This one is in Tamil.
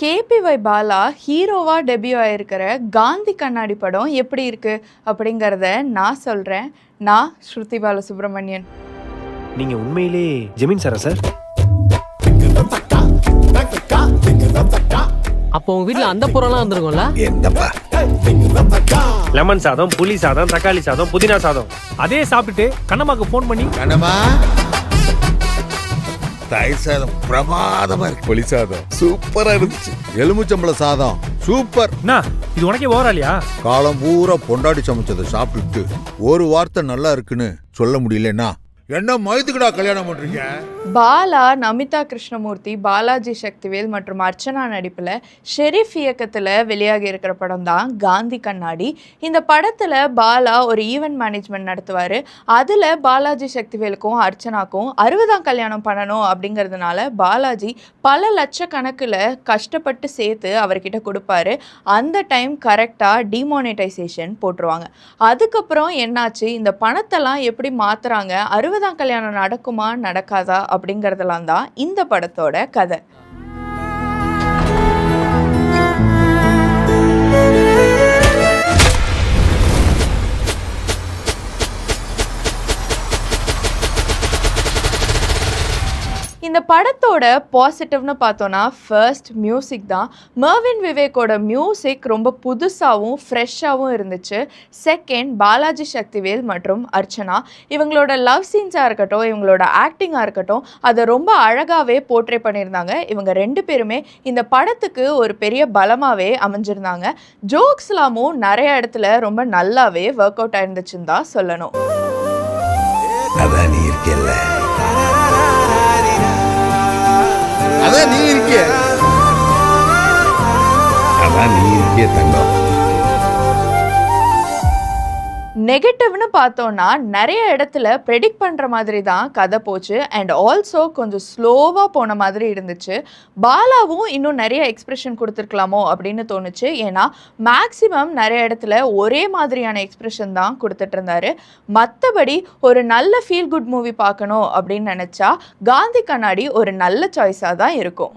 கேபிஒய் பாலா ஹீரோவா டெபியூ ஆயிருக்கிற காந்தி கண்ணாடி படம் எப்படி இருக்கு அப்படிங்கிறத நான் சொல்றேன். நான் ஸ்ருதி பாலசுப்ரமணியன். நீங்க உண்மையிலே ஜெமீன் சாரா சார்? அப்போ உங்க வீட்ல அந்த புறம்லாம் வந்திருக்கும்ல லெமன் சாதம் புளி சாதம் தக்காளி சாதம் புதினா சாதம். அதே சாப்பிட்டுட்டு கண்ணம்மாக்கு ஃபோன் பண்ணி கண்ணம்மா. தயிர் சாதம் பிரமாதமா இருக்கு. புளி சாதம். சூப்பரா இருந்துச்சு. எலுமிச்சம்பழ சாதம். சூப்பர். அண்ணா இது உனக்கே ஓவராலியா காலம் பூரா பொண்டாடி சமைச்சதை சாப்பிட்டுட்டு ஒரு வார்த்தை நல்லா இருக்குன்னு சொல்ல முடியலன்னா என்ன மயத்துக்குடா கல்யாணம் பண்றீங்க? பாலா நமிதா கிருஷ்ணமூர்த்தி பாலாஜி சக்திவேல் மற்றும் அர்ச்சனா நடிப்பில் ஷெரீஃப் இயக்கத்தில் வெளியாகி இருக்கிற படம் தான் காந்தி கண்ணாடி. இந்த படத்தில் பாலா ஒரு ஈவெண்ட் மேனேஜ்மெண்ட் நடத்துவார். அதில் பாலாஜி சக்திவேலுக்கும் அர்ச்சனாக்கும் அறுபதாம் கல்யாணம் பண்ணணும் அப்படிங்கிறதுனால பாலாஜி பல லட்சக்கணக்கில் கஷ்டப்பட்டு சேர்த்து அவர்கிட்ட கொடுப்பாரு. அந்த டைம் கரெக்டாக டிமோனிட்டைசேஷன் போட்டுருவாங்க. அதுக்கப்புறம் என்னாச்சு? இந்த பணத்தெல்லாம் எப்படி மாற்றுறாங்க அறுபது அறுபதாம் கல்யாணம் நடக்குமா நடக்காதா அப்படிங்கிறதெல்லாம் தான் இந்த படத்தோட கதை. இந்த படத்தோட பாசிட்டிவ்னு பார்த்தோன்னா ஃபர்ஸ்ட் மியூசிக் தான். மர்வின் விவேக்கோட மியூசிக் ரொம்ப புதுசாகவும் ஃப்ரெஷ்ஷாகவும் இருந்துச்சு. செகண்ட் பாலாஜி சக்திவேல் மற்றும் அர்ச்சனா இவங்களோட லவ் சீன்ஸாக இருக்கட்டும் இவங்களோட ஆக்டிங்காக இருக்கட்டும் அதை ரொம்ப அழகாகவே போர்ட்ரே பண்ணியிருந்தாங்க. இவங்க ரெண்டு பேருமே இந்த படத்துக்கு ஒரு பெரிய பலமாகவே அமைஞ்சிருந்தாங்க. ஜோக்ஸ்லாமும் நிறைய இடத்துல ரொம்ப நல்லாவே ஒர்க் அவுட் ஆயிருந்துச்சுன்னு தான் சொல்லணும். அதான் நீ இருக்கல நீ இருக்கிய அதான் நீ இருக்கிய தங்கம். நெகட்டிவ்னு பார்த்தோன்னா நிறைய இடத்துல ப்ரெடிக்ட் பண்ணுற மாதிரி தான் கதை போச்சு. அண்ட் ஆல்சோ கொஞ்சம் ஸ்லோவாக போன மாதிரி இருந்துச்சு. பாலாவும் இன்னும் நிறைய எக்ஸ்பிரஷன் கொடுத்துருக்கலாமோ அப்படின்னு தோணுச்சு. ஏன்னா மேக்ஸிமம் நிறைய இடத்துல ஒரே மாதிரியான எக்ஸ்பிரஷன் தான் கொடுத்துட்டு இருந்தாரு மற்றபடி ஒரு நல்ல ஃபீல் குட் மூவி பார்க்கணும் அப்படின்னு நினச்சா காந்தி கண்ணாடி ஒரு நல்ல சாய்ஸாக தான் இருக்கும்.